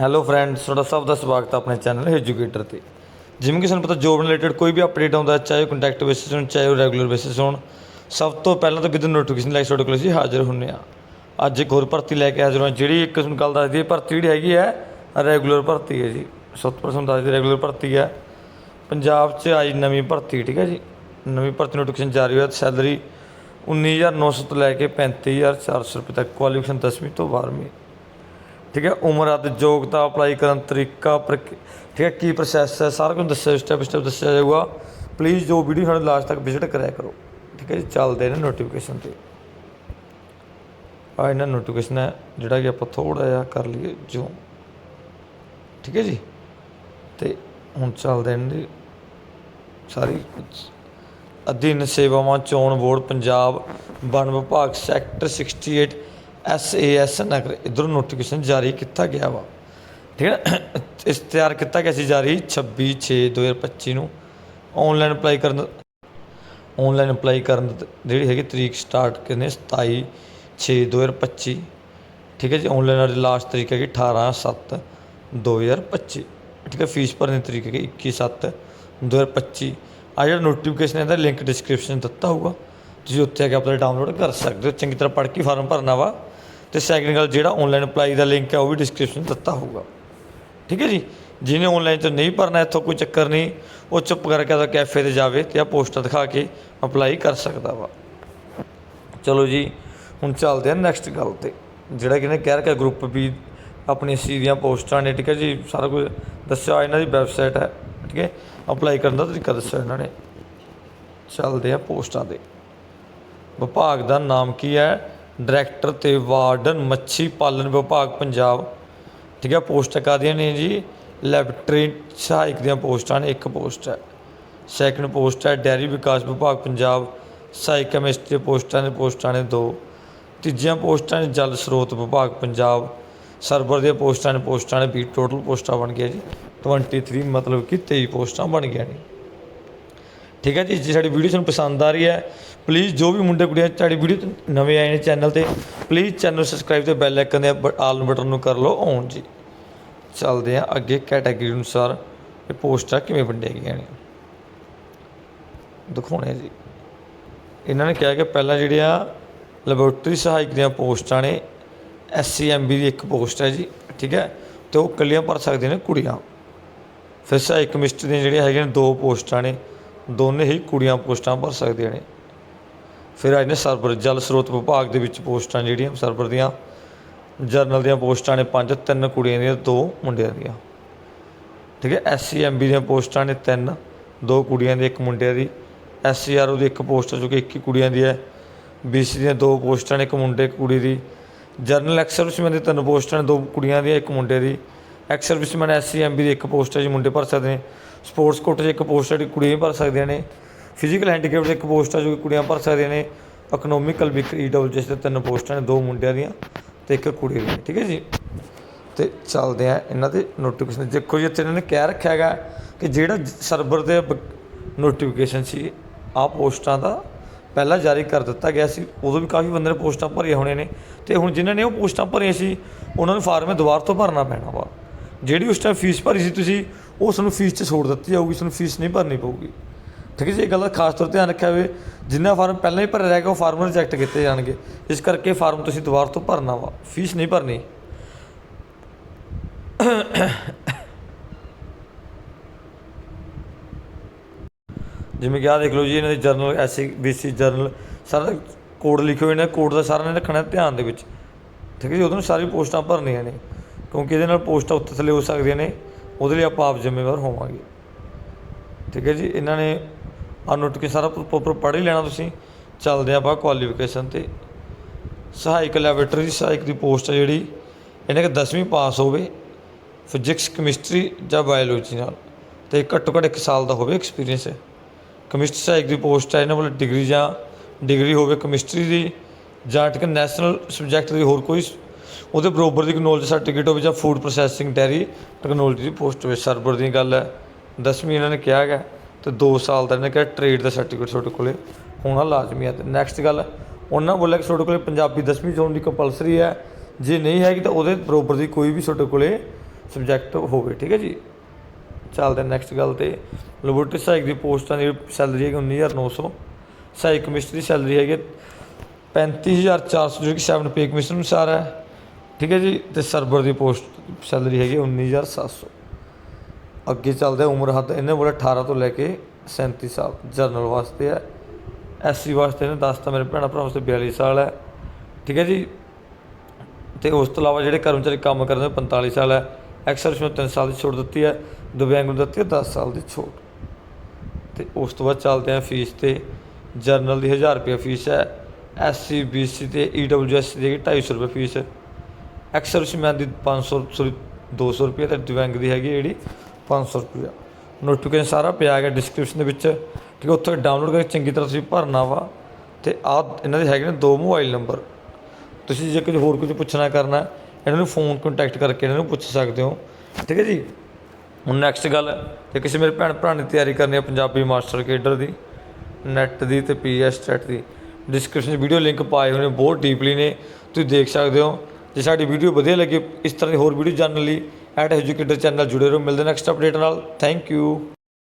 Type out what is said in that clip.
Hello friends ਤੁਹਾਡਾ ਸਭ ਦਾ ਸਵਾਗਤ ਹੈ ਆਪਣੇ ਚੈਨਲ ਐਜੂਕੇਟਰ ਤੇ। ਜਿਵੇਂ ਕਿ ਸਾਨੂੰ ਪਤਾ ਜੋਬ ਰਿਲੇਟਡ ਕੋਈ ਵੀ ਅਪਡੇਟ ਆਉਂਦਾ ਹੈ, ਚਾਹੇ ਕੰਟੈਕਟ ਬੇਸਿਸ ਹੋਣ ਚਾਹੇ ਉਹ ਰੈਗੂਲਰ ਬੇਸਿਸ ਹੋਣ ਸਭ ਤੋਂ ਪਹਿਲਾਂ ਤਾਂ ਵਿਦ ਨੋਟੀਫਿਕੇਸ਼ਨ ਲੈ ਕੇ ਤੁਹਾਡੇ ਕੋਲ ਅਸੀਂ ਹਾਜ਼ਰ ਹੁੰਨੇ ਆ। ਅੱਜ ਇੱਕ ਹੋਰ ਭਰਤੀ ਲੈ ਕੇ ਹਾਜ਼ਰ ਹਾਂ ਜਿਹੜੀ ਇੱਕ ਤੁਹਾਨੂੰ ਗੱਲ ਦੱਸਦੀ ਹੈ ਭਰਤੀ ਜਿਹੜੀ ਹੈਗੀ ਹੈ ਰੈਗੂਲਰ ਭਰਤੀ ਹੈ ਜੀ। ਸਭ ਤੋਂ ਪਹਿਲਾਂ ਦੱਸਦੀ ਰੈਗੂਲਰ ਭਰਤੀ ਹੈ। ਪੰਜਾਬ 'ਚ ਆਈ ਨਵੀਂ ਭਰਤੀ ਠੀਕ ਹੈ ਜੀ। ਨਵੀਂ ਭਰਤੀ ਨੋਟੀਫਿਕੇਸ਼ਨ ਜਾਰੀ ਹੋਇਆ ਸੈਲਰੀ 19900 ਤੋਂ ਲੈ ਕੇ 35400 ਰੁਪਏ ਤੱਕ ਕੁਆਲੀਫਿਕੇਸ਼ਨ 10ਵੀਂ ਤੋਂ 12ਵੀਂ ਠੀਕ ਹੈ, ਉਮਰ ਅਤੇ ਯੋਗਤਾ ਅਪਲਾਈ ਕਰਨ ਤਰੀਕਾ, ਪ੍ਰਕ- ਠੀਕ ਹੈ, ਕੀ ਪ੍ਰੋਸੈਸ ਹੈ, ਸਾਰਾ ਕੁਝ ਦੱਸਿਆ ਸਟੈਪ ਸਟੈਪ ਦੱਸਿਆ ਜਾਊਗਾ। ਪਲੀਜ਼ ਜੋ ਵੀਡੀਓ ਸਾਡੇ ਲਾਸਟ ਤੱਕ ਵਿਜ਼ਿਟ ਕਰਿਆ ਕਰੋ। ਠੀਕ ਹੈ ਜੀ, ਚੱਲਦੇ ਨੇ ਨੋਟੀਫਿਕੇਸ਼ਨ ਤੇ। ਆ ਇਹਨਾਂ ਨੋਟੀਫਿਕੇਸ਼ਨ ਹੈ, ਜਿਹੜਾ ਕਿ ਆਪਾਂ ਥੋੜਾ ਜਿਹਾ ਕਰ ਲਈਏ, ਜੋ। ਠੀਕ ਹੈ ਜੀ, ਤੇ ਹੁਣ ਚੱਲਦੇ ਨੇ ਜੀ। ਸਾਰੀ ਅਧੀਨ ਸੇਵਾਵਾਂ ਚੋਣ ਬੋਰਡ, ਪੰਜਾਬ ਵਨ ਵਿਭਾਗ, ਸੈਕਟਰ 68 ਐਸਏਐਸ ਨਗਰ, ਇਧਰੋਂ ਨੋਟੀਫਿਕੇਸ਼ਨ ਜਾਰੀ ਕੀਤਾ ਗਿਆ ਵਾ। ਠੀਕ ਹੈ ਨਾ? ਇਸ ਤਿਆਰ ਕੀਤਾ ਗਿਆ ਸੀ ਜਾਰੀ 26 6 2025 ਨੂੰ। ਆਨਲਾਈਨ ਅਪਲਾਈ ਕਰਨ ਆਨਲਾਈਨ ਅਪਲਾਈ ਕਰਨ ਜਿਹੜੀ ਹੈਗੀ ਤਰੀਕ ਸਟਾਰਟ ਕਰਨੇ 27 6 2025 ਠੀਕ ਹੈ ਜੀ ਆਨਲਾਈਨ ਦੀ ਲਾਸਟ ਤਰੀਕ ਹੈਗੀ 18 7 2025 ਠੀਕ ਹੈ ਫੀਸ ਭਰਨ ਦੀ ਤਰੀਕ ਹੈਗੀ 21 7 2025 ਆ ਜਿਹੜਾ ਨੋਟੀਫਿਕੇਸ਼ਨ ਹੈ, ਇਹਦਾ ਲਿੰਕ ਡਿਸਕ੍ਰਿਪਸ਼ਨ ਦਿੱਤਾ ਹੋਊਗਾ। ਤੁਸੀਂ ਉੱਥੇ ਆ ਕੇ ਆਪਣਾ ਡਾਊਨਲੋਡ ਕਰ ਸਕਦੇ ਹੋ। ਚੰਗੀ ਤਰ੍ਹਾਂ ਪੜ੍ਹ ਕੇ ਫਾਰਮ ਭਰਨਾ ਵਾ। ਤੇ ਸੈਕਿੰਡ ਗੱਲ ਜਿਹੜਾ ਆਨਲਾਈਨ ਅਪਲਾਈ ਦਾ ਲਿੰਕ ਹੈ ਉਹ ਵੀ ਡਿਸਕ੍ਰਿਪਸ਼ਨ ਦਿੱਤਾ ਹੋਊਗਾ। ਠੀਕ ਹੈ ਜੀ? ਜਿਹਨੇ ਆਨਲਾਈਨ ਤੋਂ ਨਹੀਂ ਭਰਨਾ, ਇੱਥੋਂ ਕੋਈ ਚੱਕਰ ਨਹੀਂ। ਉਹ ਚੁੱਪ ਕਰਕੇ ਆਦਾ ਕੈਫੇ ਤੇ ਜਾਵੇ ਤੇ ਆ ਪੋਸਟਾਂ ਦਿਖਾ ਕੇ ਅਪਲਾਈ ਕਰ ਸਕਦਾ ਵਾ। ਚਲੋ ਜੀ, ਹੁਣ ਚੱਲਦੇ ਆ ਨੈਕਸਟ ਗੱਲ ਤੇ। ਜਿਹੜਾ ਕਿ ਕਹਿ ਰੱਖਿਆ ਗਰੁੱਪ ਵੀ ਆਪਣੀ ਸੀ ਦੀਆਂ ਪੋਸਟਾਂ ਨੇ, ਠੀਕ ਹੈ ਜੀ? ਸਾਰਾ ਕੁਝ ਦੱਸਿਆ ਇਹਨਾਂ ਦੀ ਵੈਬਸਾਈਟ ਹੈ, ਠੀਕ ਹੈ? ਅਪਲਾਈ ਕਰਨ ਦਾ ਤਰੀਕਾ ਦੱਸਿਆ ਇਹਨਾਂ ਨੇ। ਚੱਲਦੇ ਆ ਪੋਸਟਾਂ ਦੇ ਵਿਭਾਗ ਦਾ ਨਾਮ ਕੀ ਹੈ? ਡਾਇਰੈਕਟਰ ਤੇ ਵਾਰਡਨ ਮੱਛੀ ਪਾਲਣ ਵਿਭਾਗ ਪੰਜਾਬ। ਠੀਕ ਹੈ ਪੋਸਟਾਂ ਕਾਹਦੀਆਂ ਨੇ ਜੀ। ਲੈਬੋਰੇਟਰੀ ਸਹਾਇਕ ਦੀਆਂ ਪੋਸਟਾਂ ਨੇ, ਇੱਕ ਪੋਸਟ ਹੈ। ਸੈਕੰਡ ਪੋਸਟ ਹੈ, ਡੈਰੀ ਵਿਕਾਸ ਵਿਭਾਗ ਪੰਜਾਬ। ਸਹਾਇਕ ਕੈਮਿਸਟਰੀ ਪੋਸਟਾਂ ਨੇ ਪੋਸਟਾਂ ਨੇ ਦੋ। ਤੀਜੀਆਂ ਪੋਸਟਾਂ ਨੇ, ਜਲ ਸਰੋਤ ਵਿਭਾਗ ਪੰਜਾਬ। ਸਰਵਰ ਦੀਆਂ ਪੋਸਟਾਂ ਨੇ ਪੋਸਟਾਂ ਨੇ, ਵੀ ਟੋਟਲ ਪੋਸਟਾਂ ਬਣ ਗਈਆਂ ਜੀ। 23 ਮਤਲਬ ਕਿ 23 ਪੋਸਟਾਂ ਬਣ ਗਈਆਂ ਨੇ। ਠੀਕ ਹੈ ਜੀ, ਜੇ ਸਾਡੀ ਵੀਡੀਓ ਤੁਹਾਨੂੰ ਪਸੰਦ ਆ ਰਹੀ ਹੈ ਪਲੀਜ਼ ਜੋ ਵੀ ਮੁੰਡੇ ਕੁੜੀਆਂ ਸਾਡੀ ਵੀਡੀਓ ਨਵੇਂ ਆਏ ਨੇ ਚੈਨਲ ਤੇ ਪਲੀਜ਼ ਚੈਨਲ ਸਬਸਕ੍ਰਾਈਬ ਤੇ ਬੈਲ ਆਈਕਨ ਦੇ ਆਲ ਬਟਨ ਨੂੰ ਕਰ ਲਓ ਔਨ ਜੀ। ਚੱਲਦੇ ਆ ਅੱਗੇ ਕੈਟਾਗਰੀ ਅਨੁਸਾਰ ਇਹ ਪੋਸਟਾਂ ਕਿਵੇਂ ਵੰਡੀਆਂ ਗਈਆਂ ਨੇ। ਦਿਖਾਉਣੇ ਆ ਜੀ। ਇਹਨਾਂ ਨੇ ਕਿਹਾ ਕਿ ਪਹਿਲਾਂ ਜਿਹੜੀਆਂ ਲੈਬੋਰੇਟਰੀ ਸਹਾਇਕ ਦੀਆਂ ਪੋਸਟਾਂ ਨੇ ਐਸਸੀਐਮਬੀ ਦੀ ਇੱਕ ਪੋਸਟ ਹੈ ਜੀ, ਠੀਕ ਹੈ, ਤੇ ਉਹ ਇਕੱਲੀਆਂ ਭਰ ਸਕਦੀਆਂ ਨੇ ਕੁੜੀਆਂ। ਫਿਰ ਸਹਾਇਕ ਕਮਿਸਟਰੀ ਦੀਆਂ ਜਿਹੜੀਆਂ ਹੈਗੀਆਂ ਨੇ ਦੋ ਪੋਸਟਾਂ ਨੇ ਦੋਨੇ ਹੀ ਕੁੜੀਆਂ ਪੋਸਟਾਂ ਭਰ ਸਕਦੀਆਂ ਨੇ। ਫਿਰ ਆਏ ਨੇ ਸਰਵਰ ਜਲ ਸਰੋਤ ਵਿਭਾਗ ਦੇ ਵਿੱਚ ਪੋਸਟਾਂ ਜਿਹੜੀਆਂ ਸਰਵਰ ਦੀਆਂ, ਜਰਨਲ ਦੀਆਂ ਪੋਸਟਾਂ ਨੇ ਪੰਜ, ਤਿੰਨ ਕੁੜੀਆਂ ਦੀਆਂ, ਦੋ ਮੁੰਡਿਆਂ ਦੀਆਂ। ਠੀਕ ਹੈ ਐਸਸੀਐਮਬੀ ਦੀਆਂ ਪੋਸਟਾਂ ਨੇ ਤਿੰਨ, ਦੋ ਕੁੜੀਆਂ ਦੀ, ਇੱਕ ਮੁੰਡਿਆਂ ਦੀ। ਐਸਸੀਆਰਓ ਦੀ ਇੱਕ ਪੋਸਟ ਜੋ ਕਿ ਇੱਕ ਹੀ ਕੁੜੀਆਂ ਦੀ ਹੈ। ਬੀਸੀ ਦੀਆਂ ਦੋ ਪੋਸਟਾਂ ਨੇ, ਇੱਕ ਮੁੰਡੇ, ਇੱਕ ਕੁੜੀ ਦੀ। ਜਰਨਲ ਐਕਸ ਸਰਵਿਸਮੈਨ ਦੀ ਤਿੰਨ ਪੋਸਟਾਂ ਨੇ, ਦੋ ਕੁੜੀਆਂ ਦੀਆਂ, ਇੱਕ ਮੁੰਡੇ ਦੀ। ਐਕਸ ਸਰਵਿਸਮੈਨ ਐਸਸੀਐਮਬੀ ਦੀ ਇੱਕ ਪੋਸਟ ਹੈ ਜੀ ਮੁੰਡੇ ਭਰ ਸਕਦੇ ਨੇ। ਸਪੋਰਟਸ ਕੋਟੇ 'ਚ ਇੱਕ ਪੋਸਟ ਹੈ ਜਿਹੜੀ ਕੁੜੀਆਂ ਵੀ ਭਰ ਸਕਦੀਆਂ ਨੇ ਫਿਜ਼ੀਕਲ ਹੈਂਡੀਕੈਪ 'ਚ ਇੱਕ ਪੋਸਟ ਹੈ ਜੋ ਕੁੜੀਆਂ ਭਰ ਸਕਦੀਆਂ ਨੇ ਇਕਨੋਮਿਕਲ ਵਿਕ e ਈਡਬਲਯੂਐਸ ਦੇ ਤਿੰਨ ਪੋਸਟਾਂ ਨੇ, ਦੋ ਮੁੰਡਿਆਂ ਦੀਆਂ ਤੇ ਇੱਕ ਕੁੜੀ ਦੀ, ਠੀਕ ਹੈ ਜੀ? ਤੇ ਚੱਲਦੇ ਆ ਇਹਨਾਂ ਦੇ ਨੋਟੀਫਿਕੇਸ਼ਨ ਦੇਖੋ ਜੀ, ਇੱਥੇ ਇਹਨਾਂ ਨੇ ਕਹਿ ਰੱਖਿਆ ਹੈਗਾ ਕਿ ਜਿਹੜਾ ਸਰਵਰ ਦੇ ਨੋਟੀਫਿਕੇਸ਼ਨ ਸੀ ਆ ਪੋਸਟਾਂ ਦਾ ਪਹਿਲਾਂ ਜਾਰੀ ਕਰ ਦਿੱਤਾ ਗਿਆ ਸੀ, ਉਦੋਂ ਵੀ ਕਾਫੀ ਬੰਦੇ ਨੇ ਪੋਸਟਾਂ ਭਰੀਆਂ ਹੋਣੀਆਂ ਨੇ। ਤੇ ਹੁਣ ਜਿਨ੍ਹਾਂ ਨੇ ਉਹ ਪੋਸਟਾਂ ਭਰੀਆਂ ਸੀ, ਉਹਨਾਂ ਨੂੰ ਫਾਰਮ ਦੁਬਾਰਾ ਤੋਂ ਭਰਨਾ ਪੈਣਾ ਵਾ। ਜਿਹੜੀ ਉਸ ਟਾਈਮ ਫੀਸ ਭਰੀ ਸੀ ਤੁਸੀਂ ਉਹ ਸਾਨੂੰ ਫੀਸ 'ਚ ਛੋੜ ਦਿੱਤੀ ਜਾਊਗੀ, ਸਾਨੂੰ ਫੀਸ ਨਹੀਂ ਭਰਨੀ ਪਊਗੀ। ਠੀਕ ਹੈ ਜੀ, ਇਹ ਗੱਲ ਦਾ ਖਾਸ ਤੌਰ ਤੇ ਧਿਆਨ ਰੱਖਿਆ ਹੋਵੇ, ਜਿੰਨਾ ਫਾਰਮ ਪਹਿਲਾਂ ਹੀ ਭਰਿਆ ਰਹਿ ਗਿਆ, ਉਹ ਫਾਰਮ ਰਿਜੈਕਟ ਕੀਤੇ ਜਾਣਗੇ। ਇਸ ਕਰਕੇ ਫਾਰਮ ਤੁਸੀਂ ਦੁਬਾਰਾ ਤੋਂ ਭਰਨਾ ਵਾ, ਫੀਸ ਨਹੀਂ ਭਰਨੀ। ਜਿਵੇਂ ਕਿ ਆਹ ਦੇਖ ਲਓ ਜੀ, ਇਹਨਾਂ ਦੀ ਜਰਨਲ ਐਸਸੀ ਬੀਸੀ ਜਰਨਲ ਸਾਰਾ ਕੋਡ ਲਿਖੇ ਹੋਏ ਨੇ ਕੋਡ ਦਾ ਸਾਰਾ ਨੇ ਰੱਖਣਾ ਧਿਆਨ ਦੇ ਵਿੱਚ। ਠੀਕ ਹੈ ਜੀ, ਉਹਦੇ ਨੂੰ ਸਾਰੀ ਪੋਸਟਾਂ ਭਰਨੀਆਂ ਨੇ, ਕਿਉਂਕਿ ਇਹਦੇ ਨਾਲ ਪੋਸਟਾਂ ਉੱਤੇ ਥੱਲੇ ਹੋ ਸਕਦੀਆਂ ਨੇ। ਉਹਦੇ ਲਈ ਆਪਾਂ ਆਪ ਜ਼ਿੰਮੇਵਾਰ ਹੋਵਾਂਗੇ। ਠੀਕ ਹੈ ਜੀ? ਇਹਨਾਂ ਨੇ ਆ ਕੇ ਸਾਰਾ ਪ੍ਰੋਪਰ ਪੜ੍ਹ ਹੀ ਲੈਣਾ ਤੁਸੀਂ। ਚੱਲਦੇ ਆਪਾਂ ਕੁਆਲੀਫਿਕੇਸ਼ਨ ਤੇ। ਸਹਾਇਕ ਲੈਬੋਰੇਟਰੀ ਦੀ ਸਹਾਇਕ ਦੀ ਪੋਸਟ ਹੈ ਜਿਹੜੀ। ਇਹਨੇ ਕਿ 10ਵੀਂ ਪਾਸ ਹੋਵੇ ਫਿਜ਼ਿਕਸ ਕੈਮਿਸਟਰੀ ਜਾਂ ਬਾਇਓਲੋਜੀ ਨਾਲ। ਤੇ ਘੱਟੋ ਘੱਟ 1 ਸਾਲ ਦਾ ਹੋਵੇ ਐਕਸਪੀਰੀਅੰਸ ਹੈ ਕੈਮਿਸਟਰੀ ਸਹਾਇਕ ਦੀ ਪੋਸਟ ਹੈ ਇਹਨਾਂ ਕੋਲ ਡਿਗਰੀ ਜਾਂ ਡਿਗਰੀ ਹੋਵੇ ਕੈਮਿਸਟਰੀ ਦੀ ਜਾਂ ਟਿਕ ਨੈਸ਼ਨਲ ਸਬਜੈਕਟ ਦੀ ਹੋਰ ਕੋਈ ਉਹਦੇ ਬਰੋਬਰ ਦੀ ਨੌਲੇਜ ਸਰਟੀਫਿਕੇਟ ਹੋਵੇ ਜਾਂ ਫੂਡ ਪ੍ਰੋਸੈਸਿੰਗ ਡੈਰੀ ਟੈਕਨੋਲੋਜੀ ਦੀ ਪੋਸਟ ਹੋਵੇ ਸਰਵਰ ਦੀ ਗੱਲ ਹੈ। 10ਵੀਂ ਇਹਨਾਂ ਨੇ ਕਿਹਾ ਹੈਗਾ ਤੇ 2 ਸਾਲ ਦਾ ਇਹਨੇ ਕਿਹਾ ਟ੍ਰੇਡ ਦਾ ਸਰਟੀਫਿਕੇਟ ਤੁਹਾਡੇ ਕੋਲੇ। ਹੋਣਾ ਲਾਜ਼ਮੀ ਹੈ ਤੇ ਨੈਕਸਟ ਗੱਲ ਉਹਨਾਂ ਬੋਲਿਆ ਕਿ ਤੁਹਾਡੇ ਕੋਲੇ ਪੰਜਾਬੀ 10ਵੀਂ ਜ਼ੋਨ ਦੀ ਕੰਪਲਸਰੀ ਹੈ। ਜੇ ਨਹੀਂ ਹੈਗੀ ਤਾਂ ਉਹਦੇ ਬਰੋਬਰ ਦੀ ਕੋਈ ਵੀ ਤੁਹਾਡੇ ਕੋਲੇ ਸਬਜੈਕਟ ਹੋਵੇ, ਠੀਕ ਹੈ ਜੀ। ਚੱਲਦੇ ਨੈਕਸਟ ਗੱਲ ਤੇ। ਲੈਬੋਰਟਰੀ ਸਹਾਇਕ ਦੀ ਪੋਸਟਾਂ ਦੀ ਸੈਲਰੀ ਹੈਗੀ 19900 ਸਹਾਇਕ ਕਮਿਸਟਰੀ ਦੀ ਸੈਲਰੀ ਹੈਗੀ 35400 ਜੋ ਕਿ 7 ਪੇ ਕਮਿਸ਼ਨ ਅਨੁਸਾਰ ਹੈ। ਠੀਕ ਹੈ ਜੀ, ਤੇ ਸਰਵਰ ਦੀ ਪੋਸਟ ਸੈਲਰੀ ਹੈਗੀ 19700 ਅੱਗੇ ਚੱਲਦੇ ਉਮਰ ਹੱਦ, ਇਹਨੇ ਬੋਲੇ 18 ਤੋਂ ਲੈ ਕੇ 37 ਸਾਲ, ਜਰਨਲ ਵਾਸਤੇ ਹੈ ਐਸਸੀ ਵਾਸਤੇ ਇਹਨੇ 10 ਤਾਂ ਮੇਰੇ ਭੈਣਾਂ ਭਰਾ ਵਾਸਤੇ 42 ਸਾਲ ਹੈ ਠੀਕ ਹੈ ਜੀ, ਤੇ ਉਸ ਤੋਂ ਇਲਾਵਾ ਜਿਹੜੇ ਕਰਮਚਾਰੀ ਕੰਮ ਕਰਦੇ ਨੇ 45 ਸਾਲ ਹੈ ਐਕਸਰਸ ਨੂੰ 3 ਸਾਲ ਦੀ ਛੋਟ ਦਿੱਤੀ ਹੈ ਦਿਵਿਆਂਗ ਨੂੰ ਦਿੱਤੀ ਹੈ 10 ਸਾਲ ਦੀ ਛੋਟ। ਤੇ ਉਸ ਤੋਂ ਬਾਅਦ ਚੱਲਦੇ ਹਾਂ ਫੀਸ ਤੇ, ਜਰਨਲ ਦੀ 1000 ਰੁਪਏ ਫੀਸ ਹੈ ਐਸਸੀ ਬੀਸੀ ਤੇ ਈਡਬਲਯੂਐਸ ਦੀ ਹੈਗੀ 250 ਰੁਪਏ ਫੀਸ। ਐਕਸਰਵਿਸਮੈਨ ਦੀ 500 ਸੌਰੀ 200 ਰੁਪਏ ਤੇ ਦਿਵਿਆਂਗ ਦੀ ਹੈਗੀ ਜਿਹੜੀ 500 ਰੁਪਏ। ਨੋਟੀਫਿਕੇਸ਼ਨ ਸਾਰਾ ਪਿਆ ਗਿਆ ਡਿਸਕ੍ਰਿਪਸ਼ਨ ਦੇ ਵਿੱਚ। ਠੀਕ ਹੈ ਉੱਥੇ ਡਾਊਨਲੋਡ ਕਰਕੇ ਚੰਗੀ ਤਰ੍ਹਾਂ ਤੁਸੀਂ ਭਰਨਾ ਵਾ। ਤੇ ਆ ਇਹਨਾਂ ਦੇ ਹੈਗੇ ਨੇ ਦੋ ਮੋਬਾਈਲ ਨੰਬਰ ਤੁਸੀਂ ਜੇ ਕੁਝ ਹੋਰ ਕੁਝ ਪੁੱਛਣਾ ਕਰਨਾ, ਇਹਨਾਂ ਨੂੰ ਫੋਨ ਕੰਟੈਕਟ ਕਰਕੇ ਇਹਨਾਂ ਨੂੰ ਪੁੱਛ ਸਕਦੇ ਹੋ। ਠੀਕ ਹੈ ਜੀ? ਹੁਣ ਨੈਕਸਟ ਗੱਲ, ਜੇ ਕਿਸੇ ਮੇਰੇ ਭੈਣ ਭਰਾ ਨੇ ਤਿਆਰੀ ਕਰਨੀ ਹੈ ਪੰਜਾਬੀ ਮਾਸਟਰ ਕੇਡਰ ਦੀ ਨੈਟ ਦੀ ਤੇ ਪੀਐਸ ਟੈਟ ਦੀ। ਡਿਸਕ੍ਰਿਪਸ਼ਨ 'ਚ ਵੀਡੀਓ ਲਿੰਕ ਪਾਏ ਹੋਏ ਨੇ, ਬਹੁਤ ਡੀਪਲੀ ਨੇ। ਤੁਸੀਂ ਦੇਖ ਸਕਦੇ ਹੋ। ਜੇ ਸਾਡੀ ਵੀਡੀਓ ਵਧੀਆ ਲੱਗੀ, ਇਸ ਤਰ੍ਹਾਂ ਦੀ ਹੋਰ ਵੀਡੀਓ ਜਾਣਨ ਲਈ ਐਟ ਐਜੂਕੇਟਰ ਚੈਨਲ ਜੁੜੇ ਰਹੋ। ਮਿਲਦੇ ਨੈਕਸਟ ਅਪਡੇਟ ਨਾਲ। Thank you